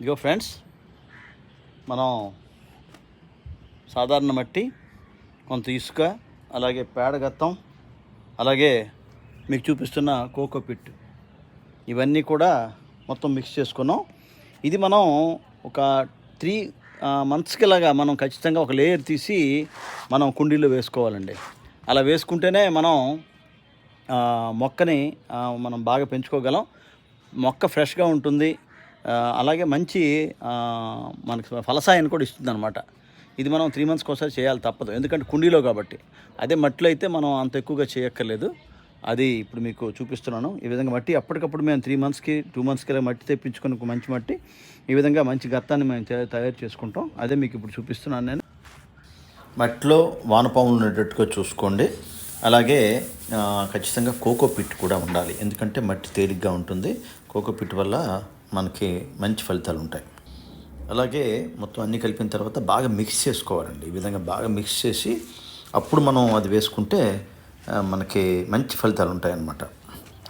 ఇదిగో ఫ్రెండ్స్ మనం సాధారణ మట్టి కొంత ఇసుక అలాగే పేడగత్తం అలాగే మీకు చూపిస్తున్న కోకో పిట్. ఇవన్నీ కూడా మొత్తం మిక్స్ చేసుకున్నాం. ఇది మనం ఒక త్రీ మంత్స్కి లాగా మనం ఖచ్చితంగా ఒక లేయర్ తీసి మనం కుండీలో వేసుకోవాలండి. అలా వేసుకుంటేనే మనం మొక్కని మనం బాగా పెంచుకోగలం. మొక్క ఫ్రెష్గా ఉంటుంది అలాగే మంచి మనకి ఫలసాయాన్ని కూడా ఇస్తుంది అనమాట ఇది మనం త్రీ మంత్స్కి ఒకసారి చేయాలి తప్పదు. ఎందుకంటే కుండీలో కాబట్టి. అదే మట్టిలో అయితే మనం అంత ఎక్కువగా చేయక్కర్లేదు. అది ఇప్పుడు మీకు చూపిస్తున్నాను. ఈ విధంగా మట్టి అప్పటికప్పుడు మేము త్రీ మంత్స్కి టూ మంత్స్కి ఇలా మట్టి తెప్పించుకుని ఒక మంచి మట్టి ఈ విధంగా మంచి గత్తాన్ని మేము తయారు చేసుకుంటాం. అదే మీకు ఇప్పుడు చూపిస్తున్నాను నేను. మట్టిలో వానపాములు ఉండేటట్టుగా చూసుకోండి. అలాగే ఖచ్చితంగా కోకో పిట్ కూడా ఉండాలి. ఎందుకంటే మట్టి తేలిగ్గా ఉంటుంది. కోకో పిట్ వల్ల మనకి మంచి ఫలితాలు ఉంటాయి. అలాగే మొత్తం అన్నీ కలిపిన తర్వాత బాగా మిక్స్ చేసుకోవాలండి. ఈ విధంగా బాగా మిక్స్ చేసి అప్పుడు మనం అది వేసుకుంటే మనకి మంచి ఫలితాలు ఉంటాయన్నమాట.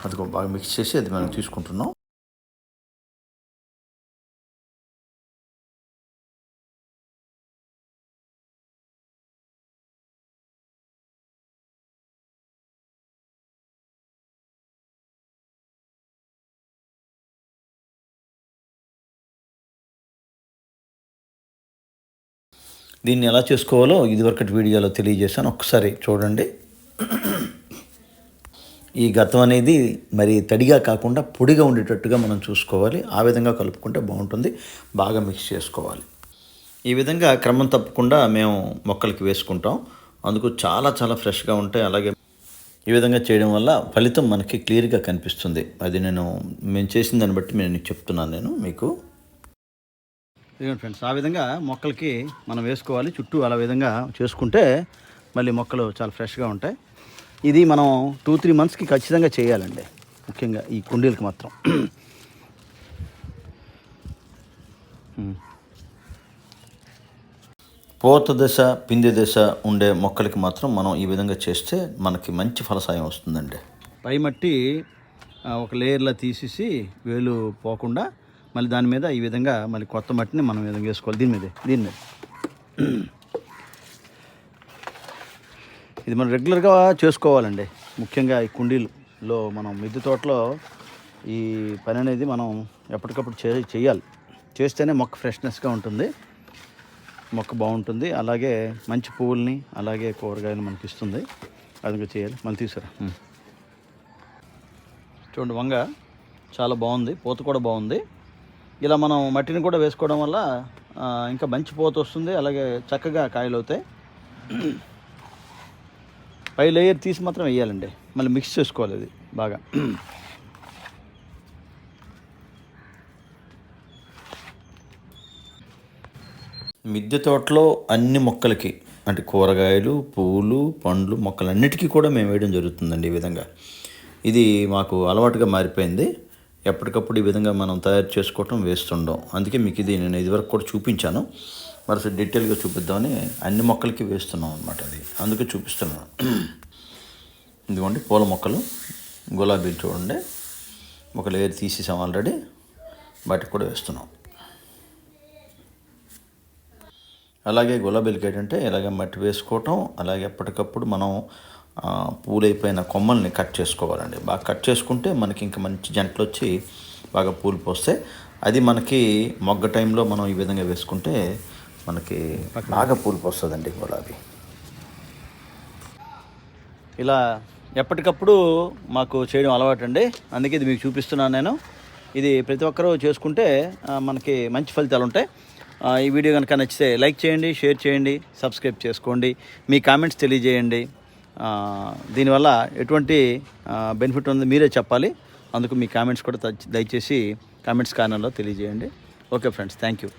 అది బాగా మిక్స్ చేసి అది మనం తీసుకుంటున్నాం. దీన్ని ఎలా చేసుకోవాలో ఇదివరకటి వీడియోలో తెలియజేశాను. ఒకసారి చూడండి. ఈ గతం అనేది మరి తడిగా కాకుండా పొడిగా ఉండేటట్టుగా మనం చూసుకోవాలి. ఆ విధంగా కలుపుకుంటే బాగుంటుంది. బాగా మిక్స్ చేసుకోవాలి. ఈ విధంగా క్రమం తప్పకుండా మేము మొక్కలకి వేసుకుంటాం. అందుకు చాలా చాలా ఫ్రెష్గా ఉంటాయి. అలాగే ఈ విధంగా చేయడం వల్ల ఫలితం మనకి క్లియర్గా కనిపిస్తుంది. అది నేను మేము చేసిన దాన్ని బట్టి నేను చెప్తున్నాను నేను మీకు. ఇదిగోండి ఫ్రెండ్స్ ఆ విధంగా మొక్కలకి మనం వేసుకోవాలి. చుట్టూ అలా విధంగా చేసుకుంటే మళ్ళీ మొక్కలు చాలా ఫ్రెష్గా ఉంటాయి. ఇది మనం టూ త్రీ మంత్స్కి ఖచ్చితంగా చేయాలండి ముఖ్యంగా ఈ కుండీలకి మాత్రం. పోత దశ పిండి దశ ఉండే మొక్కలకి మాత్రం మనం ఈ విధంగా చేస్తే మనకి మంచి ఫలసాయం వస్తుందండి. పై మట్టి ఒక లేయర్లో తీసేసి వేలు పోకుండా మళ్ళీ దాని మీద ఈ విధంగా మళ్ళీ కొత్త మట్టిని మనం విధంగా వేసుకోవాలి. దీని మీద దీని మీద. ఇది మనం రెగ్యులర్గా చేసుకోవాలండి. ముఖ్యంగా ఈ కుండీలలో మనం మిద్దె తోటలో ఈ పని అనేది మనం ఎప్పటికప్పుడు చే చేయాలి. చేస్తేనే మొక్క ఫ్రెష్నెస్గా ఉంటుంది. మొక్క బాగుంటుంది. అలాగే మంచి పువ్వుల్ని అలాగే కూరగాయలు మనకి ఇస్తుంది. అది చేయాలి. మళ్ళీ తీసుకురా. చూడండి వంగ చాలా బాగుంది. పూత కూడా బాగుంది. ఇలా మనం మట్టిని కూడా వేసుకోవడం వల్ల ఇంకా మంచి పూత వస్తుంది అలాగే చక్కగా కాయలు అవుతాయి పై లేయర్ తీసి మాత్రం వేయాలండి. మళ్ళీ మిక్స్ చేసుకోవాలి అది బాగా. మిద్దె తోటలో అన్ని మొక్కలకి అంటే కూరగాయలు పువ్వులు పండ్లు మొక్కలన్నిటికీ కూడా మేము వేయడం జరుగుతుందండి ఈ విధంగా. ఇది మాకు అలవాటుగా మారిపోయింది. ఎప్పటికప్పుడు ఈ విధంగా మనం తయారు చేసుకోవటం వేస్తుండం అందుకే మీకు ఇది నేను ఇదివరకు కూడా చూపించాను. మరోసారి డీటెయిల్గా చూపిద్దామని అన్ని మొక్కలకి వేస్తున్నాం అనమాట అది. అందుకే చూపిస్తున్నాను. ఇదిగోండి పూల మొక్కలు. గులాబీలు చూడండి. ఒక లేయర్ తీసేసాం ఆల్రెడీ. వాటికి కూడా వేస్తున్నాం. అలాగే గులాబీలకి ఏంటంటే ఇలాగ మట్టి వేసుకోవటం అలాగే ఎప్పటికప్పుడు మనం పూలైపోయిన కొమ్మల్ని కట్ చేసుకోవాలండి. బాగా కట్ చేసుకుంటే మనకి ఇంకా మంచి జంటలు వచ్చి బాగా పూలు పోస్తాయి అది మనకి మొగ్గ టైంలో మనం ఈ విధంగా వేసుకుంటే మనకి బాగా పూలు పోస్తుందండి గులాబీ. ఇలా ఎప్పటికప్పుడు మాకు చేయడం అలవాటు అండి అందుకే ఇది మీకు చూపిస్తున్నాను నేను. ఇది ప్రతి ఒక్కరూ చేసుకుంటే మనకి మంచి ఫలితాలు ఉంటాయి. ఈ వీడియో కనుక నచ్చితే లైక్ చేయండి షేర్ చేయండి సబ్స్క్రైబ్ చేసుకోండి. మీ కామెంట్స్ తెలియజేయండి. దీనివల్ల ఎటువంటి బెనిఫిట్ ఉందో మీరే చెప్పాలి. అందుకు మీ కామెంట్స్ కూడా దయచేసి కామెంట్స్ కార్నర్లో తెలియజేయండి. Okay friends thank you